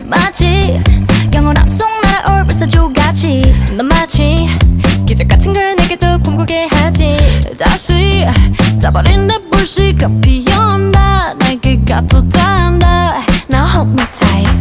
마치 영원함 속 날아올 벌써 조같이. 넌 마치 기적 같은 걸 내게도 꿈꾸게 하지. 다시 짜버린 내 불씨가 피어나 내게 가도 단다. Now hold me tight.